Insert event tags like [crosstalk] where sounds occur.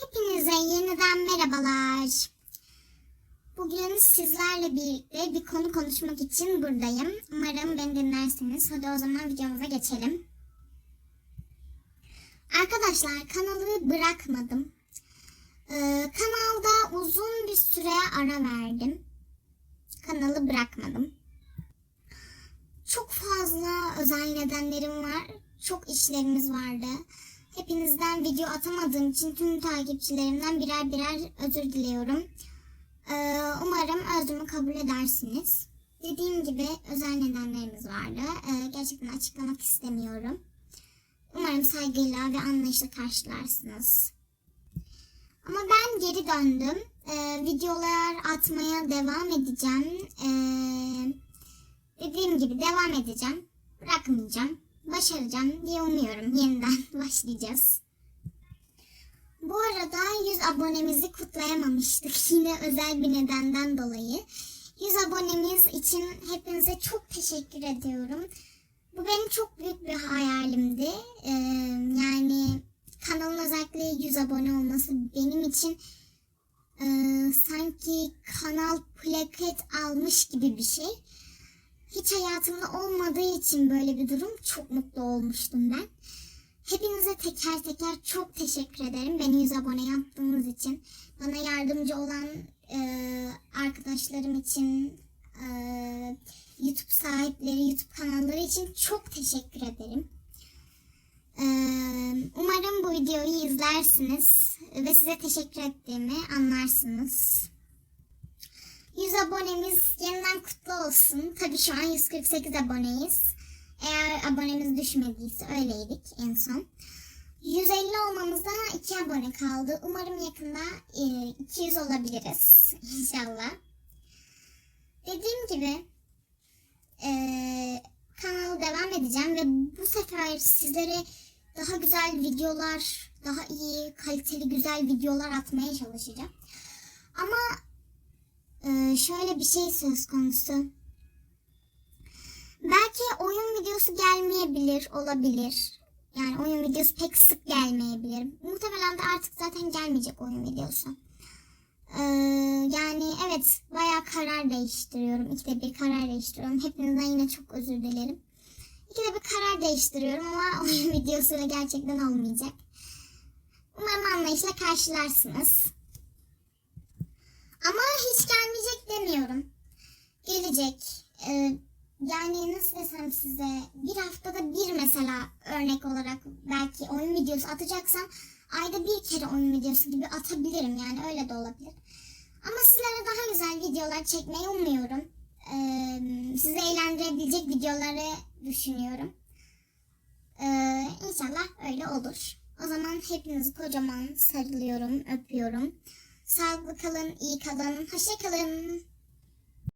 Hepinize yeniden merhabalar. Bugün sizlerle birlikte bir konu konuşmak için buradayım. Umarım beni dinlersiniz. Hadi o zaman videomuza geçelim. Arkadaşlar kanalı bırakmadım. Ee, kanalda uzun bir süre ara verdim. Kanalı bırakmadım. Çok fazla özel nedenlerim var. Çok işlerimiz vardı. Hepinizden video atamadığım için tüm takipçilerimden birer birer özür diliyorum. Ee, umarım özrümü kabul edersiniz. Dediğim gibi özel nedenlerimiz vardı. Ee, gerçekten açıklamak istemiyorum. Umarım saygıyla ve anlayışla karşılarsınız. Ama ben geri döndüm. Ee, videolar atmaya devam edeceğim. Ee, dediğim gibi devam edeceğim. Bırakmayacağım. Başaracağım diye umuyorum. Yeniden [laughs] başlayacağız. Bu arada 100 abonemizi kutlayamamıştık. [laughs] Yine özel bir nedenden dolayı. 100 abonemiz için hepinize çok teşekkür ediyorum. Bu benim çok büyük bir hayalimdi. Ee, yani kanalın özellikle 100 abone olması benim için e, sanki kanal plaket almış gibi bir şey. Hiç hayatımda olmadığı için böyle bir durum çok mutlu olmuştum ben. Hepinize teker teker çok teşekkür ederim. Beni 100 abone yaptığınız için. Bana yardımcı olan e, arkadaşlarım için, e, YouTube sahipleri, YouTube kanalları için çok teşekkür ederim. E, umarım bu videoyu izlersiniz ve size teşekkür ettiğimi anlarsınız. 100 abonemiz yeniden kutlu olsun. Tabii şu an 148 aboneyiz. Eğer abonemiz düşmediyse öyleydik en son. 150 olmamızda 2 abone kaldı. Umarım yakında e, 200 olabiliriz. İnşallah. Dediğim gibi e, kanala devam edeceğim ve bu sefer sizlere daha güzel videolar, daha iyi, kaliteli, güzel videolar atmaya çalışacağım. Şöyle bir şey söz konusu. Belki oyun videosu gelmeyebilir, olabilir. Yani oyun videosu pek sık gelmeyebilir. Muhtemelen de artık zaten gelmeyecek oyun videosu. Ee, yani evet bayağı karar değiştiriyorum. İkide bir karar değiştiriyorum. Hepinizden yine çok özür dilerim. İkide bir karar değiştiriyorum ama [laughs] oyun videosu gerçekten olmayacak. Umarım anlayışla karşılarsınız. Ama hiç gelmeyecek. Gelecek. Ee, yani nasıl desem size bir haftada bir mesela örnek olarak belki oyun videosu atacaksam ayda bir kere oyun videosu gibi atabilirim yani öyle de olabilir. Ama sizlere daha güzel videolar çekmeyi umuyorum. Ee, sizi eğlendirebilecek videoları düşünüyorum. Ee, inşallah öyle olur. O zaman hepinizi kocaman sarılıyorum, öpüyorum. Sağlıklı kalın, iyi kalın, hoşça kalın.